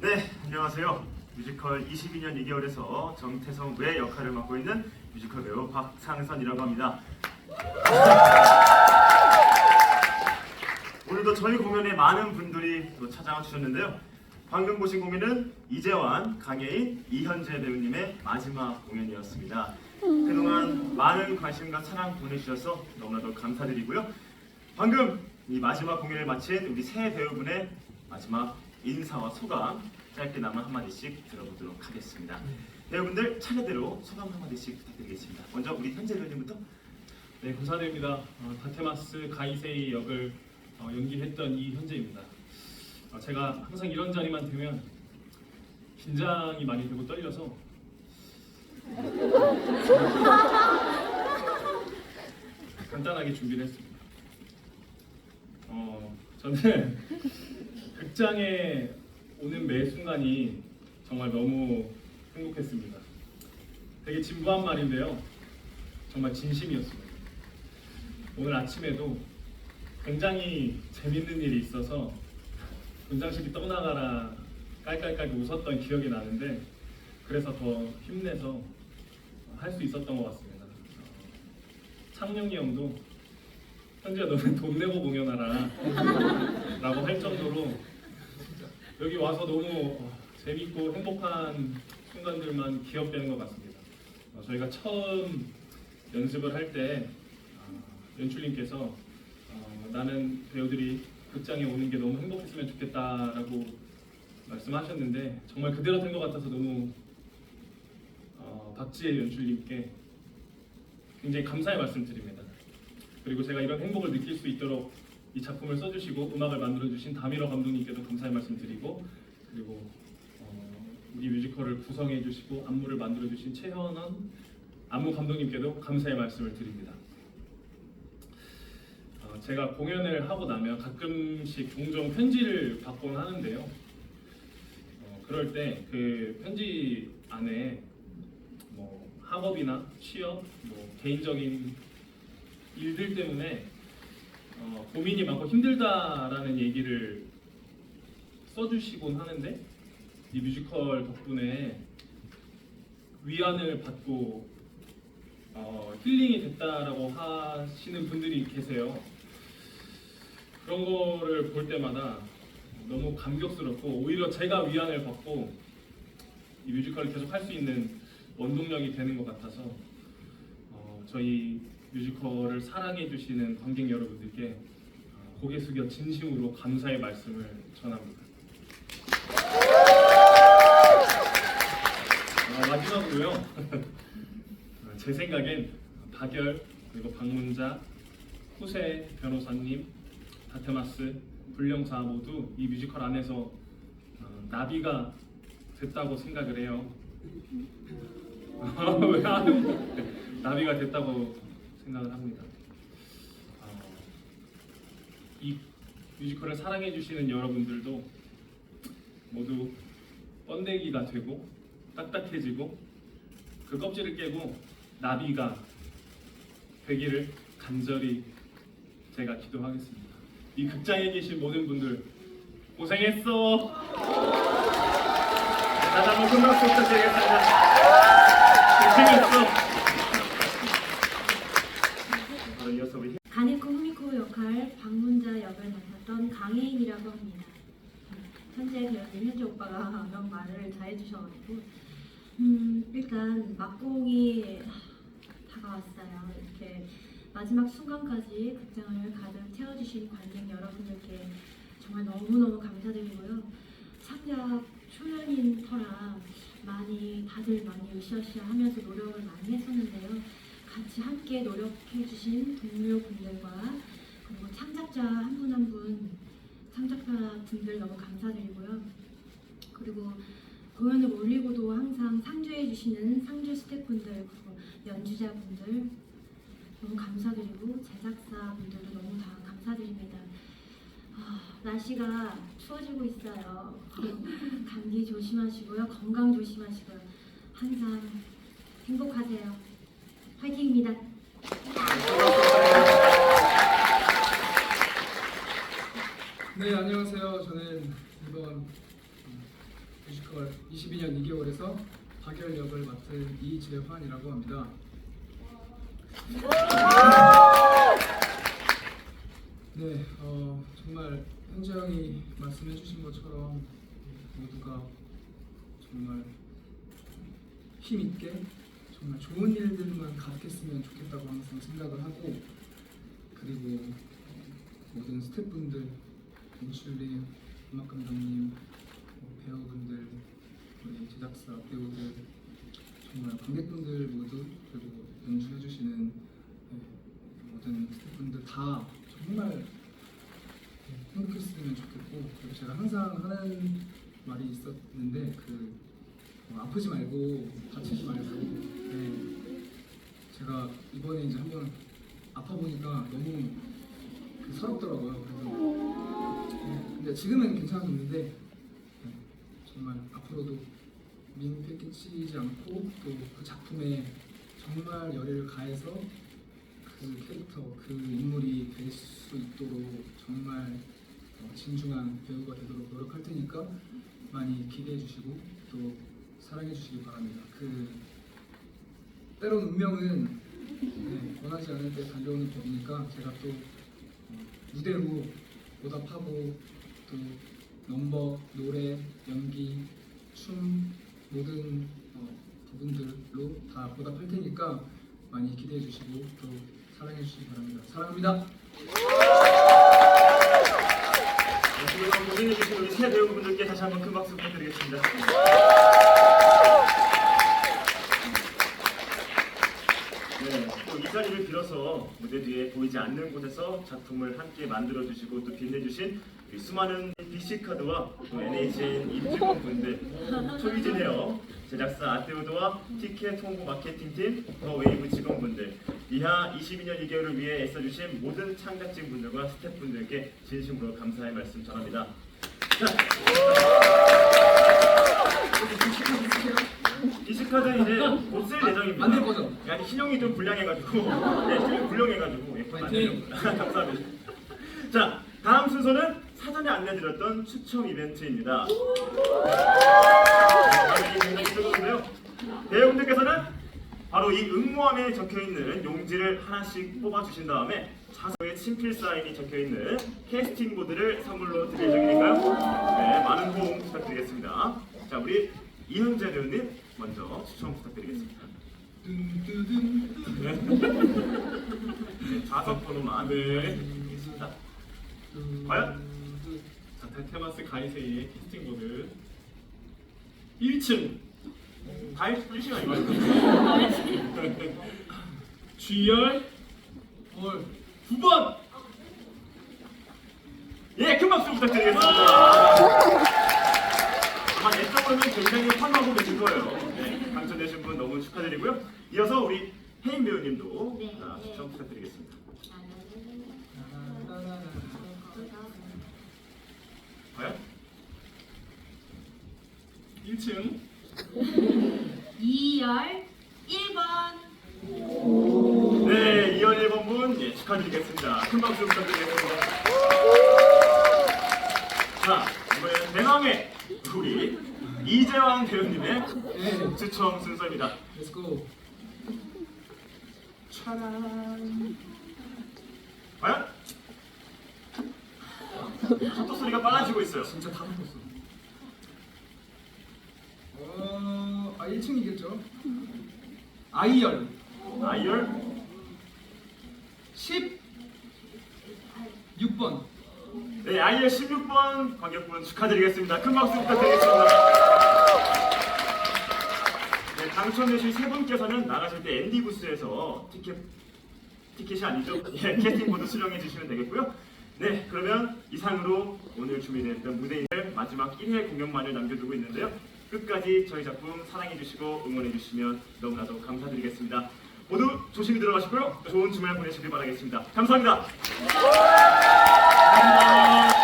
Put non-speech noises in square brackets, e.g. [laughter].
네, 안녕하세요. 뮤지컬 22년 2개월에서 정태성 외 역할을 맡고 있는 뮤지컬 배우 박상선이라고 합니다. 오늘도 저희 공연에 많은 분들이 또 찾아와 주셨는데요. 방금 보신 공연은 이재환, 강예인, 이현재 배우님의 마지막 공연이었습니다. 그동안 많은 관심과 사랑 보내주셔서 너무나도 감사드리고요. 방금 이 마지막 공연을 마친 우리 새 배우분의 마지막 인사와 소감 짧게나마 한마디씩 들어보도록 하겠습니다. 배우분들 차례대로 소감 한마디씩 부탁드리겠습니다. 먼저 우리 현재 배우님부터 네, 감사드립니다. 어, 다테마스 가이세이 역을 어, 연기했던 이현재입니다. 어, 제가 항상 이런 자리만 되면 긴장이 많이 되고 떨려서 [laughs] 간단하게 준비를 했습니다. 어, 저는 극장에 오는 매 순간이 정말 너무 행복했습니다. 되게 진부한 말인데요. 정말 진심이었습니다. 오늘 아침에도 굉장히 재밌는 일이 있어서 분장실이 떠나가라 깔깔깔 웃었던 기억이 나는데 그래서 더 힘내서 할 수 있었던 것 같습니다. 어, 창룡이 형도 현지야 너는 돈 내고 공연하라 라고 할 정도로 여기 와서 너무 어, 재밌고 행복한 순간들만 기억되는 것 같습니다. 어, 저희가 처음 연습을 할 때 연출님께서 어, 나는 배우들이 극장에 오는 게 너무 행복했으면 좋겠다라고 말씀하셨는데 정말 그대로 된 것 같아서 너무 어, 박지혜 연출님께 굉장히 감사의 말씀드립니다. 그리고 제가 이런 행복을 느낄 수 있도록 이 작품을 써주시고 음악을 만들어주신 다미러 감독님께도 감사의 말씀 드리고 그리고 어, 우리 뮤지컬을 구성해주시고 안무를 만들어주신 최현원 안무 감독님께도 감사의 말씀을 드립니다. 어, 제가 공연을 하고 나면 가끔씩 종종 편지를 받곤 하는데요. 어, 그럴 때 그 편지 안에 뭐 학업이나 취업, 뭐 개인적인 일들 때문에 어, 고민이 많고 힘들다라는 얘기를 써주시곤 하는데 이 뮤지컬 덕분에 위안을 받고 어, 힐링이 됐다라고 하시는 분들이 계세요. 그런 거를 볼 때마다 너무 감격스럽고 오히려 제가 위안을 받고 이 뮤지컬을 계속 할 수 있는 원동력이 되는 것 같아서 어, 저희 뮤지컬을 사랑해 주시는 관객 여러분들께 어, 고개 숙여 진심으로 감사의 말씀을 전합니다. 어, 마지막으로요. 어, [laughs] 제 생각엔 박열 그리고 박문자, 후세 변호사님, 다테마스, 불령사 모두 이 뮤지컬 안에서 어, 나비가 됐다고 생각을 해요. [laughs] 나비가 됐다고 생각을 합니다. 어, 이 뮤지컬을 사랑해 주시는 여러분들도 모두 번데기가 되고 딱딱해지고 그 껍질을 깨고 나비가 되기를 간절히 제가 기도하겠습니다. 이 극장에 계신 모든 분들 고생했어. 다시 한번 큰 박수 부탁드리겠습니다. 고생했어. 바로 이어서 우리 가네코 후미코 역할 박문자 역을 강혜인이라고 합니다. 현재 배우님 현재 오빠가 이런 말을 다 해주셔가지고 음, 일단 막공이 다가왔어요. 이렇게 마지막 순간까지 극장을 가득 채워주신 관객 여러분들께 정말 너무너무 감사드리고요. 창작 초연인 터라 많이 다들 많이 으쌰으쌰 하면서 노력을 많이 했었는데요. 같이 함께 노력해주신 동료분들과 그리고 창작자 한 분 한분 창작자 분들 너무 감사드리고요. 그리고 공연을 올리고도 항상 상주해 주시는 상주 스태프분들 그리고 연주자분들 너무 감사드리고 제작사분들도 너무 다 감사드립니다. 아, 날씨가 추워지고 있어요. [laughs] 감기 조심하시고요. 건강 조심하시고요. 항상 행복하세요. 화이팅입니다. 네 안녕하세요. 저는 이번 음, 뮤지컬 22년 2개월에서 박열 역을 맡은 이재환이라고 합니다. 네, 어, 정말 현재 형이 말씀해주신 것처럼 모두가 정말 힘 있게 정말 좋은 일들만 가득했으면 좋겠다고 항상 생각을 하고 그리고 모든 스태프분들, 연출님, 음악 감독님, 뭐 배우분들, 우리 제작사 배우들, 정말 관객분들 모두 그리고 연주해주시는 네, 모든 스태프분들 다 정말 네, 행복했으면 좋겠고 그리고 제가 항상 하는 말이 있었는데 그 어, 아프지 말고 다치지 말고 네, 제가 이번에 이제 한번 아파 보니까 너무 그 서럽더라고요. 그래서 네, 근데 지금은 괜찮았는데 네, 정말 앞으로도 민폐 끼치지 않고 또 그 작품에 정말 열의를 가해서 그 캐릭터, 그 인물이 될 수 있도록 정말 어, 진중한 배우가 되도록 노력할 테니까 많이 기대해 주시고 또 사랑해 주시기 바랍니다. 그 때론 운명은 네, 원하지 않을 때 달려오는 법이니까 제가 또 어, 무대로 보답하고 또 넘버, 노래, 연기, 춤 모든 어, 부분들로 다 보답할 테니까 많이 기대해 주시고 또 사랑해 주시기 바랍니다. 사랑합니다. 지금 고민해주신 우리 새 배우분들께 다시 한번 큰 박수 부탁드리겠습니다. 네, 또 이 자리를 빌어서 무대 뒤에 보이지 않는 곳에서 작품을 함께 만들어 주시고 또 빛내 주신 우리 수많은 BC카드와 또 NHN 임직원 분들, 초이진 헤어, 제작사 아테오드와 티켓 홍보 마케팅팀, 더 웨이브 직원분들, 이하 22년 2개월을 위해 애써주신 모든 창작진 분들과 스태프분들께 진심으로 감사의 말씀 전합니다. 자, BC카드 이제 못 쓸 예정입니다. 안될 거죠? 아니 신용이 좀 불량해가지고 네, 신용이 불량해가지고 예, 그건 안! 돼요. [laughs] 감사합니다. 자 다음 순서는 사 전에 안내드렸던 추첨 이벤트입니다. 굉장히 뜨거운데요. 배우분들께서는 바로 이 응모함에 적혀있는 용지를 하나씩 뽑아주신 다음에 자서에 친필 사인이 적혀있는 캐스팅 보드를 선물로 드릴 예정이니까요. 네, 많은 호응 부탁드리겠습니다. 자 우리 이현재 배우님 먼저 추첨 부탁드리겠습니다. 네, 좌석 번호만 네. 있습니다. 과연? 자, 테마스 가이세이의 캐스팅 보드 1층 다 1시간 이거요. G열 헐 9번 예, 큰 박수 부탁드리겠습니다. 아마 내적으로는 굉장히 환호하고 계실 거예요. 네, 당첨되신 분 너무 축하드리고요. 이어서 우리 혜인 배우님도 네, 네. 추천 부탁드리겠습니다. 과연? 1층 2열 1번 네, 2월 1번 분 예, 축하드리겠습니다. 큰 박수 부탁드리겠습니다. 자, 이번에는 대망의 우리 이재왕 배우님의 네, 추첨 순서입니다. 렛츠고. 짜란. 과연? 속도 소리가 빨라지고 있어요. 진짜 다 붙었어. 어, 아 1층이겠죠? 아이열 아이열 16번. 네, 아이열 16번 관객분 축하드리겠습니다. 큰 박수 부탁드리겠습니다. 네, 당첨되신 세 분께서는 나가실 때 앤디 부스에서 티켓 티켓이 아니죠? [laughs] 예, 캐스팅 보드 수령해 주시면 되겠고요. 네, 그러면 이상으로 오늘 준비됐던 무대인들 마지막 1회 공연만을 남겨두고 있는데요. 끝까지 저희 작품 사랑해주시고 응원해주시면 너무나도 감사드리겠습니다. 모두 조심히 들어가시고요. 좋은 주말 보내시길 바라겠습니다 감사합니다. 감사합니다.